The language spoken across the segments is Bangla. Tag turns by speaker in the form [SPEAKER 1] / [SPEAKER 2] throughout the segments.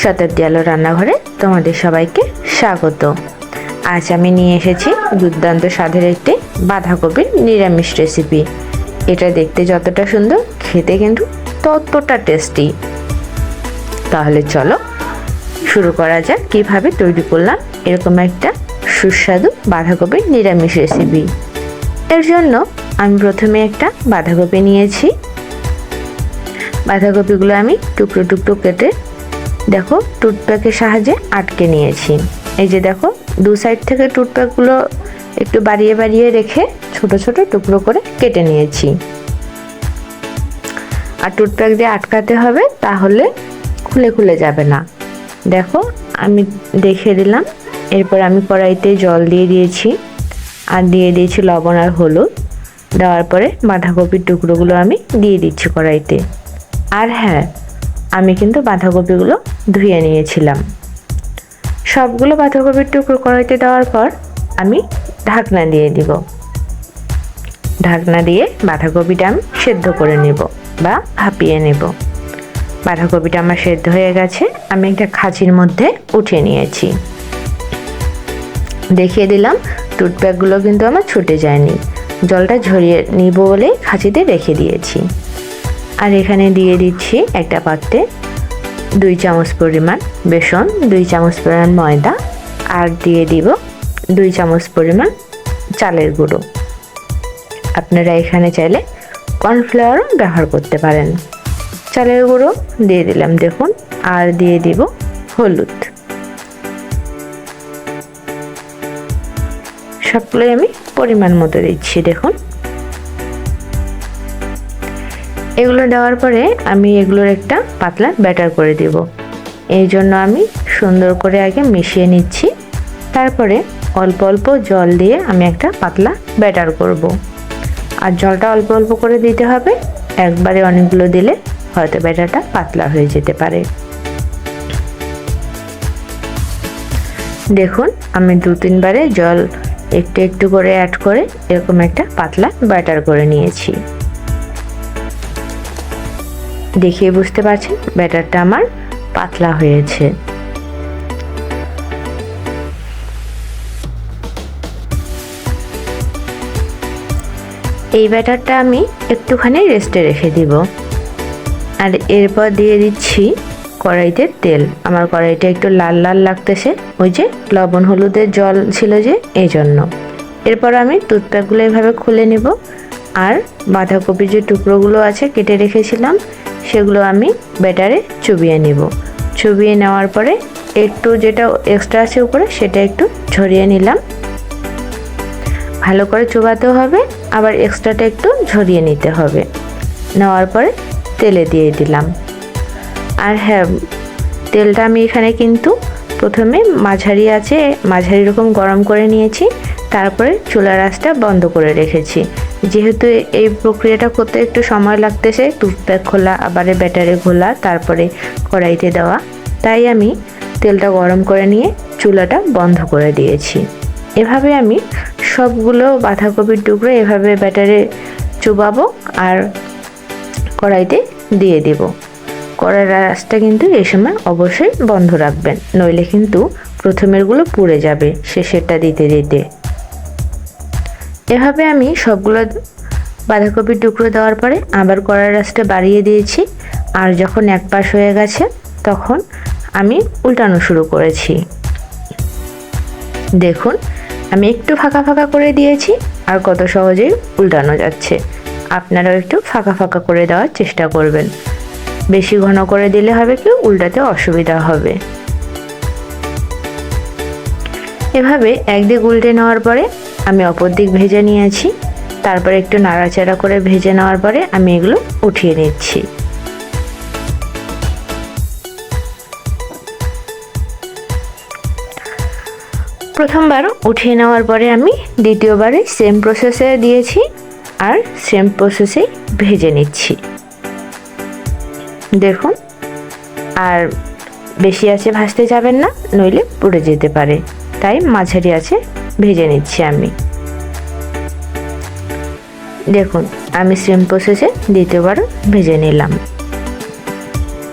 [SPEAKER 1] শতাব্দী আলো রান্নাঘরে তোমাদের সবাইকে স্বাগত। আজ আমি নিয়ে এসেছি দুর্দান্ত স্বাদের একটি বাঁধাকপির নিরামিষ রেসিপি এটা দেখতে যতটা সুন্দর, খেতে কিন্তু ততটা টেস্টি তাহলে চলো, শুরু করা যাক কীভাবে তৈরি করলাম এরকম একটা সুস্বাদু বাঁধাকপির নিরামিষ রেসিপি এর জন্য আমি প্রথমে একটা বাঁধাকপি নিয়েছি। বাঁধাকপিগুলো আমি টুকরো টুকরো কেটে দেখো টুথপ্যাকের সাহায্যে আটকে নিয়েছি। এই যে দেখো, দু সাইড থেকে টুথপ্যাকগুলো একটু বাড়িয়ে বাড়িয়ে রেখে ছোট ছোট টুকরো করে কেটে নিয়েছি। আর টুথপ্যাক দিয়ে আটকাতে হবে তাহলে খুলে খুলে যাবে না। দেখো, আমি দেখে দিলাম। এরপর আমি কড়াইতে জল দিয়ে দিয়েছি। আর দিয়ে দিয়েছি লবণ আর হলুদ। দেওয়ার পরে বাঁধাকপির টুকরোগুলো আমি দিয়ে দিচ্ছি কড়াইতে। আর হ্যাঁ আমি কিন্তু বাঁধাকপিগুলো ধুয়ে নিয়েছিলাম। সবগুলো বাঁধাকপির টুকরো কড়াইতে দেওয়ার পর আমি ঢাকনা দিয়ে দিব। ঢাকনা দিয়ে বাঁধাকপিটা আমি সেদ্ধ করে নেব বা ভাপিয়ে নেব। বাঁধাকপিটা আমার সেদ্ধ হয়ে গেছে, আমি একটা খাঁচির মধ্যে উঠিয়ে নিয়েছি। দেখিয়ে দিলাম টুথপ্যাকগুলো কিন্তু আমার ছুটে যায়নি। জলটা ঝরিয়ে নিব বলেই খাঁচিতে রেখে দিয়েছি। আর এখানে দিয়ে দিচ্ছি একটা পাত্রে দুই চামচ পরিমাণ বেসন, দুই চামচ পরিমাণ ময়দা আর দিয়ে দিব দুই চামচ পরিমাণ চালের গুঁড়ো। আপনারা এখানে চাইলে কর্নফ্লাওয়ারও ব্যবহার করতে পারেন। চালের গুঁড়ো দিয়ে দিলাম দেখুন, আর দিয়ে দিব হলুদ। সবগুলোই আমি পরিমাণ মতো দিচ্ছি দেখুন। এগুলো দেওয়ার পরে আমি এগুলোর একটা পাতলা ব্যাটার করে দেব। এই জন্য আমি সুন্দর করে আগে মিশিয়ে নিচ্ছি। তারপরে অল্প অল্প জল দিয়ে আমি একটা পাতলা ব্যাটার করব। আর জলটা অল্প অল্প করে দিতে হবে। একবারে অনেকগুলো দিলে হয়তো ব্যাটারটা পাতলা হয়ে যেতে পারে। দেখুন, আমি দু তিনবারে জল একটু একটু করে অ্যাড করে এরকম একটা পাতলা ব্যাটার করে নিয়েছি। দেখিয়ে বুঝতে পারছেন? ব্যাটারটা আমার পাতলা হয়েছে। এই ব্যাটারটা আমি একটুখানি রেস্টে রেখে দিব। আর এরপর দিয়ে দিচ্ছি কড়াইতে তেল। আমার কড়াইটা একটু লাল লাল লাগতেছে। ওই যে লবণ, হলুদের জল ছিল যে এই জন্য এরপর আমি টুথপ্যাকগুলো এভাবে খুলে নেব। আর বাঁধাকপির যে টুকরোগুলো আছে, কেটে রেখেছিলাম সেগুলো আমি ব্যাটারে চুবিয়ে নিব। চুবিয়ে নেওয়ার পরে একটু যেটা এক্সট্রা আছে উপরে সেটা একটু ঝরিয়ে নিলাম। ভালো করে চুবাতে হবে, আবার এক্সট্রাটা একটু ঝরিয়ে নিতে হবে। নেওয়ার পরে তেলে দিয়ে দিলাম। আর হ্যাঁ তেলটা আমি এখানে কিন্তু প্রথমে মাঝারি আছে, মাঝারি রকম গরম করে নিয়েছি, তারপরে চুলার আঁচটা বন্ধ করে রেখেছি। যেহেতু এই প্রক্রিয়াটা করতে একটু সময় লাগতেছে টুথপ্যাক খোলা, আবারে ব্যাটারে ঘোলা তারপরে কড়াইতে দেওয়া। তাই আমি তেলটা গরম করে নিয়ে চুলাটা বন্ধ করে দিয়েছি। এভাবে আমি সবগুলো বাঁধাকপির টুকরো এভাবে ব্যাটারে চুবাবো আর কড়াইতে দিয়ে দেব। কড়াইয়ের আঁচটা কিন্তু এই সময় অবশ্যই বন্ধ রাখবেন, নইলে কিন্তু প্রথমেরগুলো পুড়ে যাবে, শেষেরটা দিতে দিতে। এভাবে আমি সবগুলো বাঁধাকপির টুকরো দেওয়ার পরে আবার কড়াই রাসটা বাড়িয়ে দিয়েছি। আর যখন এক পাশ হয়ে গেছে, তখন আমি উল্টানো শুরু করেছি। দেখুন, আমি একটু ফাঁকা ফাঁকা করে দিয়েছি আর কত সহজেই উল্টানো যাচ্ছে। আপনারাও একটু ফাঁকা ফাঁকা করে দেওয়ার চেষ্টা করবেন। বেশি ঘন করে দিলে হবে কি, উল্টাতে অসুবিধা হবে। এভাবে একদিক উল্টে নেওয়ার পরে আমি অপর দিক ভেজে নিয়েছি। তারপরে একটু নাড়াচাড়া করে ভেজে নেওয়ার পরে আমি এগুলো উঠিয়ে নিচ্ছি। প্রথমবার উঠিয়ে নেওয়ার পরে আমি দ্বিতীয়বারে সেম প্রসেসে দিয়েছি আর সেম প্রসেসেই ভেজে নিচ্ছি। দেখুন, আর বেশি আছে ভাজতে যাবেন না, নইলে পুড়ে যেতে পারে। তাই মাঝারি আছে ভেজে নিচ্ছি আমি। দেখুন, আমি সেম প্রসেসে দ্বিতীয়বার ভেজে নিলাম।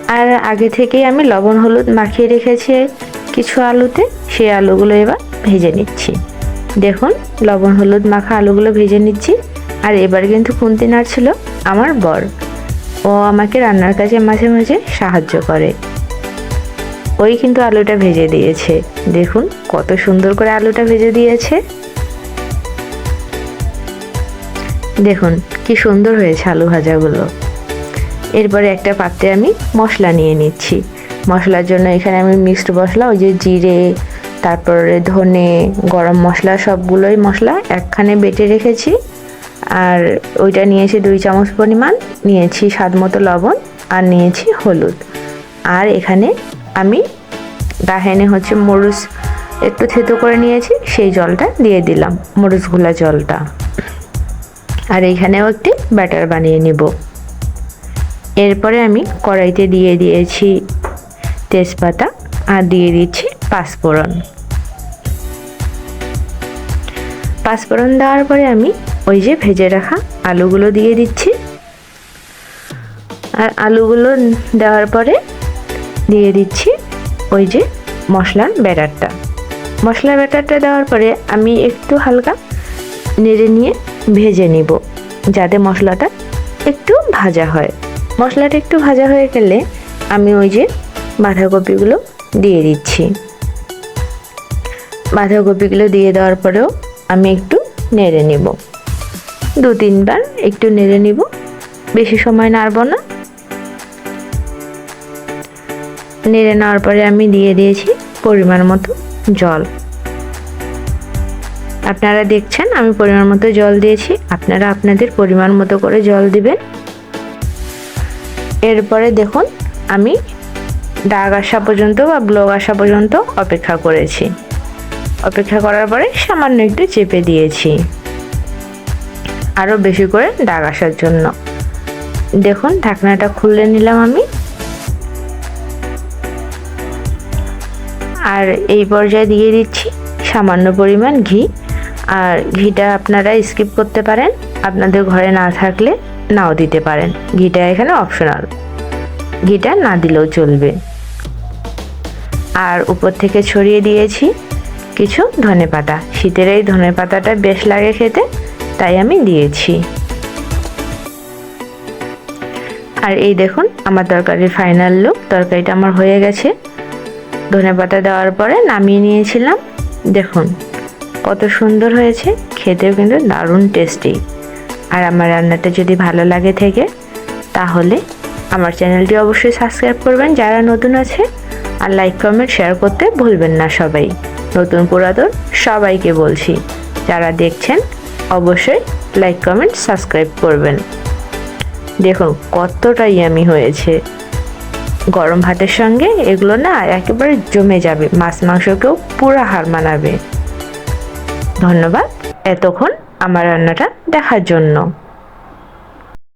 [SPEAKER 1] আর আগে থেকেই আমি লবণ, হলুদ মাখিয়ে রেখেছি কিছু আলুতে, সেই আলুগুলো এবার ভেজে নিচ্ছি। দেখুন, লবণ, হলুদ মাখা আলুগুলো ভেজে নিচ্ছি। আর এবার কিন্তু খুন্তি নাড়ছিল আমার বর। ও আমাকে রান্নার কাজে মাঝে মাঝে সাহায্য করে। ওই কিন্তু আলুটা ভেজে দিয়েছে। দেখুন কত সুন্দর করে আলুটা ভেজে দিয়েছে। দেখুন কি সুন্দর হয়েছে আলু ভাজাগুলো। এরপরে একটা পাত্রে আমি মশলা নিয়ে নিচ্ছি। মশলার জন্য এখানে আমি মিক্সড মশলা, ওই যে জিরে, তারপরে ধনে, গরম মশলা, সবগুলোই মশলা একখানে বেটে রেখেছি। আর ওইটা নিয়েছি দুই চামচ পরিমাণ, নিয়েছি স্বাদ মতো লবণ আর নিয়েছি হলুদ। আর এখানে আমি ডাহেনে হচ্ছে মরুচ একটু থেতো করে নিয়েছি, সেই জলটা দিয়ে দিলাম মরুচ ঘোলা জলটা। আর এইখানেও একটি ব্যাটার বানিয়ে নিব। এরপরে আমি কড়াইতে দিয়ে দিয়েছি তেজপাতা আর দিয়ে দিচ্ছি পাঁচফোড়ন। পাঁচফোড়ন দেওয়ার পরে আমি ওই যে ভেজে রাখা আলুগুলো দিয়ে দিচ্ছি। আর আলুগুলো দেওয়ার পরে দিয়ে দিচ্ছি ওই যে মশলার ব্যাটারটা। মশলার ব্যাটারটা দেওয়ার পরে আমি একটু হালকা নেড়ে নিয়ে ভেজে নিব, যাতে মশলাটা একটু ভাজা হয়। মশলাটা একটু ভাজা হয়ে গেলে আমি ওই যে বাঁধাকপিগুলো দিয়ে দিচ্ছি। বাঁধাকপিগুলো দিয়ে দেওয়ার পরেও আমি একটু নেড়ে নিব। দু তিনবার একটু নেড়ে নিব। বেশি সময় নাড়ব না। নেড়ে নেওয়ার পরে আমি দিয়ে দিয়েছি পরিমাণ মতো জল। আপনারা দেখছেন, আমি পরিমাণ মতো জল দিয়েছি। আপনারা আপনাদের পরিমাণ মতো করে জল দিবেন। এরপরে দেখুন, আমি দাগ আসা পর্যন্ত বা ব্লগ আসা পর্যন্ত অপেক্ষা করেছি। অপেক্ষা করার পরে সামান্য একটু চেপে দিয়েছি। আরও বেশি করে দাগ আসার জন্য। দেখুন, ঢাকনাটা খুলে নিলাম আমি। আর এই পর্যায়ে দিয়ে দিচ্ছি সামান্য পরিমাণ ঘি। আর ঘিটা আপনারা স্কিপ করতে পারেন। আপনাদের ঘরে না থাকলে নাও দিতে পারেন। ঘিটা এখানে অপশনাল ঘিটা না দিলেও চলবে। আর উপর থেকে ছড়িয়ে দিয়েছি কিছু ধনে পাতা। শীতের এই ধনে পাতাটা বেশ লাগে খেতে, তাই আমি দিয়েছি। আর এই দেখুন, আমার তরকারির ফাইনাল লুক তরকারিটা আমার হয়ে গেছে। ধনে পাতা দেওয়ার পরে নামিয়ে নিয়েছিলাম। দেখুন, কত সুন্দর হয়েছে, খেতেও কিন্তু দারুণ টেস্টি আর আমার রান্নাটা যদি ভালো লাগে থেকে, তাহলে আমার চ্যানেলটি অবশ্যই সাবস্ক্রাইব করবেন। যারা নতুন আছে, আর লাইক কমেন্ট শেয়ার করতে ভুলবেন না সবাই। নতুন পুরাতন সবাইকে বলছি, যারা দেখছেন, অবশ্যই লাইক কমেন্ট সাবস্ক্রাইব করবেন। দেখুন কতটা ইয়ামি হয়েছে। গরম ভাতের সঙ্গে এগুলো না একেবারে জমে যাবে। মাছ মাংসকেও পুরো হার মানাবে। ধন্যবাদ। এতক্ষণ আমার রান্নাটা দেখার জন্য।